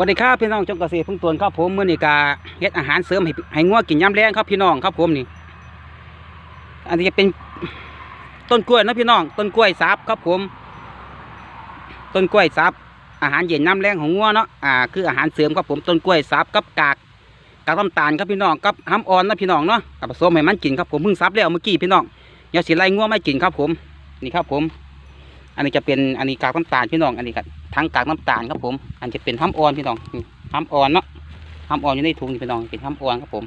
วัสดีครับพี่น้องจงเกษตรพึ่งตวนครับผมมื้อนี้กาเฮ็ดอาหารเสริมให้ให้งัวกินยามแรงครับพี่น้องครับผมนี่ อันนี้จะเป็นต้นกล้วยนะพี่น้อง ต้นกล้วยซับครับผม ต้นกล้วยซับอาหารเย็นน้ำแรงของงัวเนาะอ่าคืออาหารเสริมครับผมต้นกล้วยซับกับกากกากน้ำตาลครับพี่น้องกับห้ำอ่อนนะพี่น้องเนาะกับผสมให้มันกินครับผมเพิ่งซับแล้วเมื่อกี้พี่น้องเดี๋ยวสิไล่งัวไม่กินครับผม นี่ครับผม อันนี้จะเป็นอันนี้กากน้ำตาลพี่น้อง อันนี้ก็ทั้งกากน้ำตาลครับผม อันจะเป็นห้ำอ่อนพี่น้องนี่ห้ำอ่อนเนาะห้ำอ่อนอยู่ในถุงพี่น้องเป็นห้ำอ่อนครับผม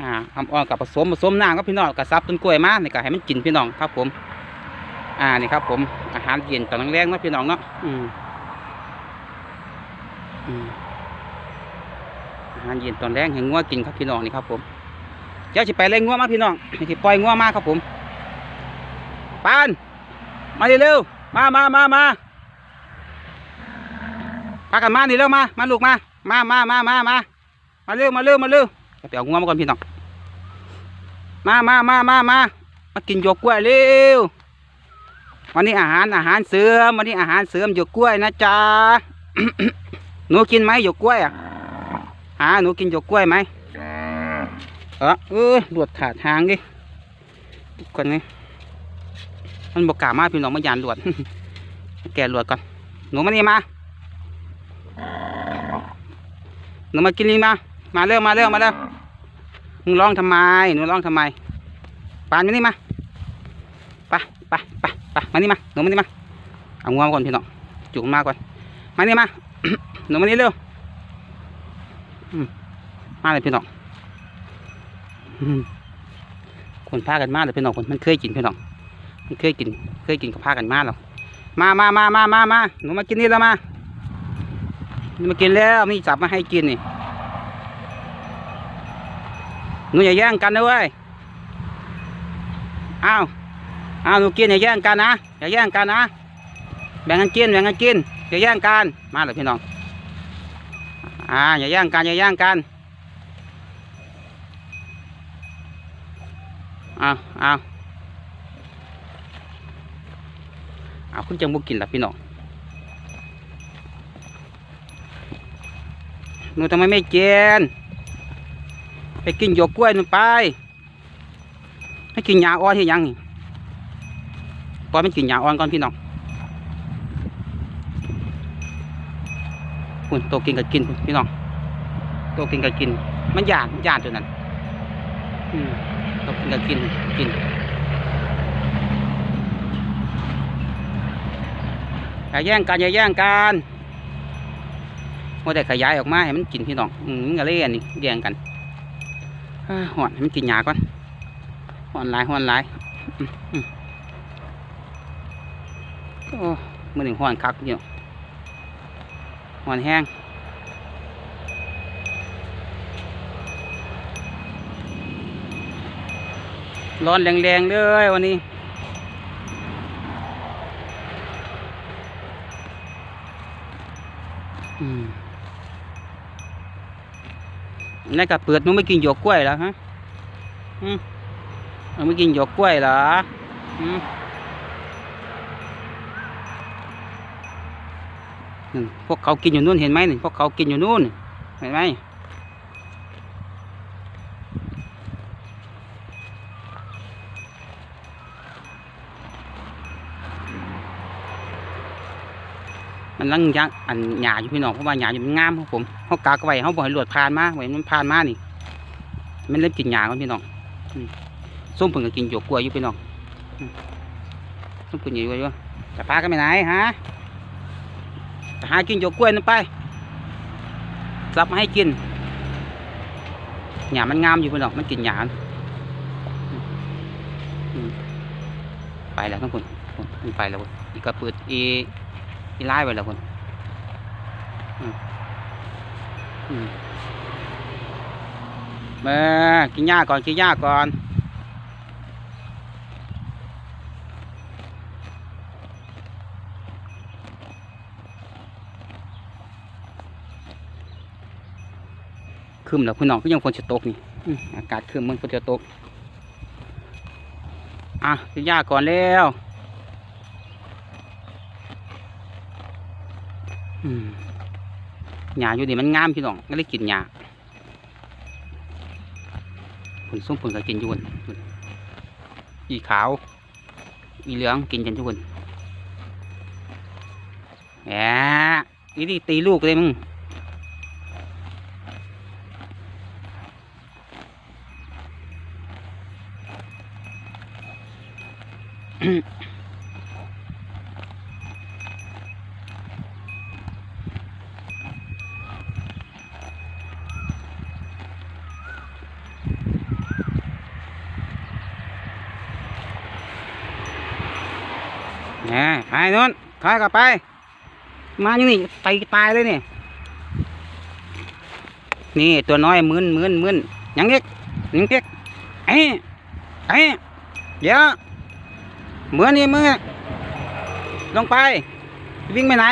อ่าห้ำอ่อนกับผสมผสมน้ำครับพี่น้องกับซับต้นกล้วยมานี่ก็ให้มันกินพี่น้องครับผม อ่านี่ครับ ผมอาหารเย็นตอนแรกๆเนาะพี่น้องเนาะอืมอาหารเย็นตอนแรกให้งัวกินครับพี่น้องนี่ครับผมเดี๋ยวจะไปเล่งงัวมาพี่น้องจะปล่อยงัวมาครับผมปานมาเร็วๆ มามามามาพากันมานี่เร็วมา มาลูกมา มามามามามามาเร็วมาเร็วมาเร็วไปเอางัวมาก่อนพี่น้อง มามามามามามากินหยวกกล้วยเร็ว วันนี้อาหารอาหารเสริมวันนี้อาหารเสริมหยวกกล้วยนะจ๊ะ หนูกินไหมหยวกกล้วยอะหาหนูกินหยวกกล้วยไหมเออเออหลวดขาดทางดิก่อนนี่ มันบกกล้ามาพี่น้องมายานหลวด แกะหลวดก่อนหนูมานี่มาหนูมากินนี่มา มาเร็วมาเร็วมาเร็วมึงร้องทำไมหนูร้องทำไมปานมานี่มาไปไปไปไปมานี่มาหนูมานี่มาเอางวมาก่อนพี่น้องจุกมาก่อนมานี่มาหนูมานี่เร็วมาเลยพี่น้องคนพากันมาเลยพี่น้องคนมันเคยกินพี่น้อง เคยกิน เคยกินกับพากันมาแล้วมามามามามามาหนูมากินนี่แล้วมาหนูมากินแล้วมีจับมาให้กินนี่หนูอย่าแย่งกันนะเว้ยอ้าวอ้าวหนูกินอย่าแย่งกันนะอย่าแย่งกันนะแบ่งกันกินแบ่งกันกินอย่าแย่งกันมาเลยพี่น้องอ่าอย่าแย่งกันอย่าแย่งกันเอาเอา เอาคุณจังบุกินละพี่น้องหนูทำไมไม่กินไปกินหยวกกล้วยหนูไปให้กินยาอ้อนที่ยังนี่ปล่อยมันกินหญ้าอ่อนก่อนพี่น้องคุณโตกินกับกินพี่น้องโตกินกับกิน มันหยากยากตัวนั้นอืมโตกินกับกินกิน อย่าแย่งกันอย่าแย่งกันว่าแต่ขยายออกมาให้มันกินพี่น้องอืมมันก็เล่นนี่แย่งกันอ่าหอนให้มันกินหญ้าก่อนหอนหลายหอนหลายอืมอืมโอ้มือหนึ่งห้อนคักอยู่ห้อนแห้งร้อนแรงๆเลยวันนี้อืม นี่กับเปิดมึงไม่กินหยกกล้วยแล้วฮะอืมมึงไม่กินหยกกล้วยเหรออืมนั่นพวกเขากินอยู่นู่นเห็นไหมนี่พวกเขากินอยู่นู่นเห็นไหม มันลังยักอันหยาอยู่พี่น้องเพราะว่าหยาอยู่มันงามครับผมเขากากไว้เขาบ่ให้หลวดผ่านมาไว้มันผ่านมานี่มันเริ่มกินหยากันพี่น้องส้มเพิ่งก็กินหยวกกล้วยอยู่พี่น้องส้มเพิ่งอยู่อยู่จะพากันไปไหนฮะไปหากินหยวกกล้วยนั่นไปซับมาให้กินหญ้ามันงามอยู่พี่น้องมันกินหญ้าไปแล้วทั้งคนไปแล้วอีกกระปืดอี อีไล่ไปแล้วคนอืมากินหญ้าก่อนกินหญ้าก่อนคืมแล้วพี่น้องก็ยังฝนจะตกนี่อืมอากาศคืมมันฝนจะตกอะกินหญ้าก่อนแล้วอืม หญ้าอยู่นี่มันงามพี่น้องก็เลยกินหญ้าผลส้มผลก็กินอยู่คนอีขาวอีเหลืองกินกันทุกคนแหมอีนี่ตีลูกเลยมึงแหมไปนู้นถอยกลับไป มาอย่างนี้ไปตายเลยนี่ นี่ตัวน้อยมึนมึนมึนยังเด็กยังเด็กไอ้ไอ้เดี๋ยวเหมือนนี่มึงอลงไป วิ่งไปไหน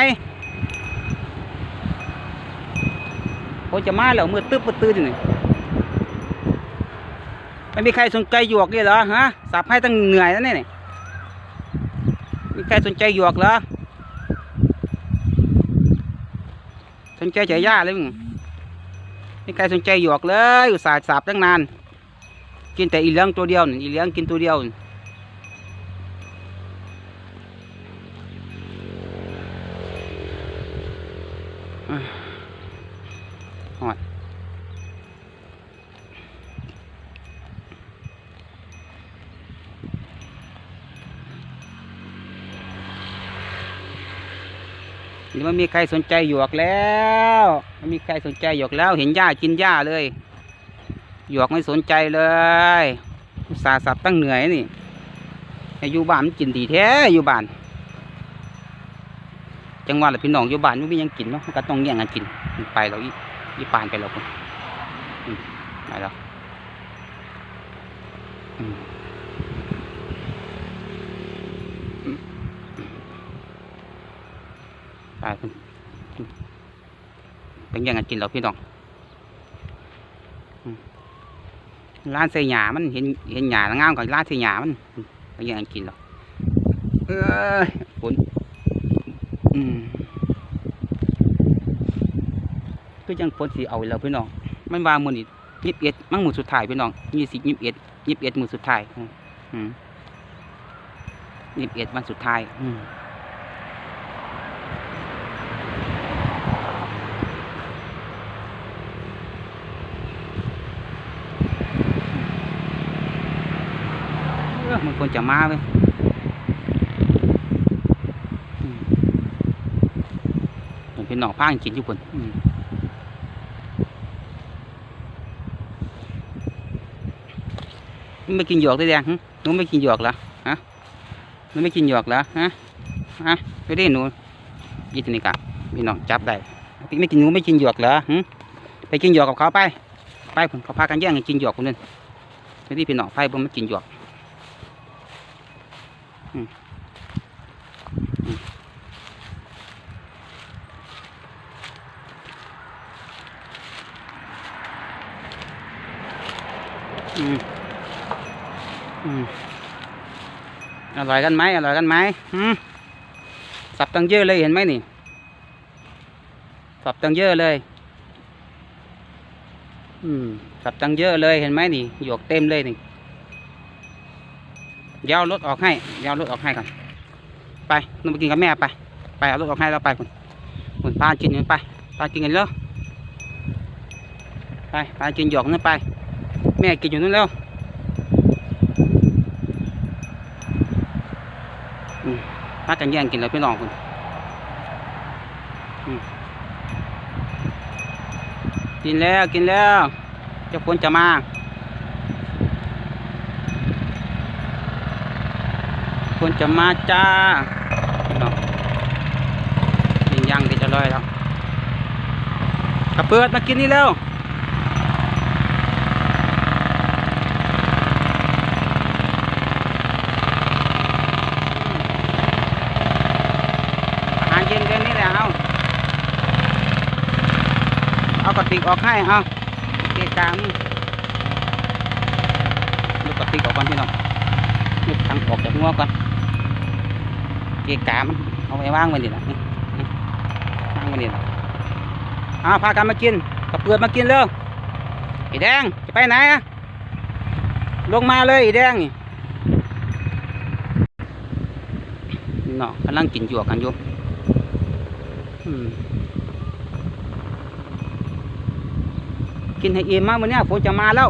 โอจะมาแล้วมือตึ๊บมือตื้ออยู่นี่ไม่มีใครสนใจหยวกเลยเหรอฮะสับให้ตั้งเหนื่อยแล้วเนี่ย มีใครสนใจหยวกเหรอ สนใจเฉยย่าเลยมึงมีใครสนใจหยวกเลยอุตส่าห์สาบตั้งนาน กินแต่อีเลี้ยงตัวเดียวอีเลี้ยงกินตัวเดียวอ่า นี่มันมีใครสนใจหยวกแล้วมันมีใครสนใจหยวกแล้ว เห็นหญ้ากินหญ้าเลย หยวกไม่สนใจเลยสาสับตั้งเหนื่อยนี่อยู่บ้านมันกินดีแท้อยู่บ้าน จังหวะละพี่น้องอยู่บ้านมันมียังกินเนาะมันก็ต้องแย่งกันกินมันไปแล้วอีอีปานไปแล้วคนไปแล้วอืมอืม ไปคนเป็นย่งกินแล้วพี่น้องร้านเสียหยามันเห็นเห็นหยางามกับร้านเสียหยามันไปยังกินหรอกเอ้ยฝนก็ยังฝนสีเอาอีกแล้วพี่น้องมันว่ามือนี่ยิบเอ็ดมั่งมือสุดท้ายพี่น้องยี่สิบยิบเอ็ดยิบเอ็ดมือสุดท้ายอืมยิบเอ็ดวันสุดท้าย อืม มันควรจะมาเลยอืมเห็นพี่น้องพากินอยู่คนอืมมึงไม่กินหยวกได้แดงหึหนูไม่กินหยวกเหรอฮะหนูไม่กินหยวกเหรอฮะฮะไปดิหนูยี่ตินี่กะพี่น้องจับได้พี่ไม่กินหนูไม่กินหยวกเหรอหึไปกินหยวกกับเขาไปไปผมเขาพากันแย่งกินหยวกคนนึงไปที่พี่น้องไปผมไม่กินหยวก อืมอืมอร่อยกันไหมอร่อยกันไหมอืมสับตั้งเยอะเลยเห็นไหมนี่ สับตั้งเยอะเลยอืมสับตั้งเยอะเลยเห็นไหมนี่หยวกเต็มเลยนี่ เดี๋ยวรถออกให้ เดี๋ยวรถออกให้ก่อนไปนุ่ไปกินกับแม่ไป ไปเอารถออกให้เราไปคุณคุณป้ากินกันไปป้ากินกันแล้วไปป้ากินหยอกนั่นไป แม่กินอยู่นั่นแล้วป้ากันแย่งกินแล้วพี่น้องคุณกินแล้วกินแล้วเจ้าฝนจะมา ฝนจะมาจ้าพี่น้องกินย่างกินจะลอยแล้วกระเปิดมากินนี่แล้วอาหารเย็นกันนี่แหละเอาเอากระติกออกให้เอาเกะกามลูกกระติกออกก่อนพี่น้องลูกทั้งออกจากหัวก่อน เกะกามันเอาไว้วางไว้นี่แหละนี่างไว้นี่แหละอ่าพากันมากินกับเปลือกมากินเร็วไอ้แดงจะไปไหนอะลงมาเลยไอ้แดงนี่เนาะกำลังกินหยวกกันอยู่กินให้อิ่มมากมื้อเนี้ฝนจะมาแล้ว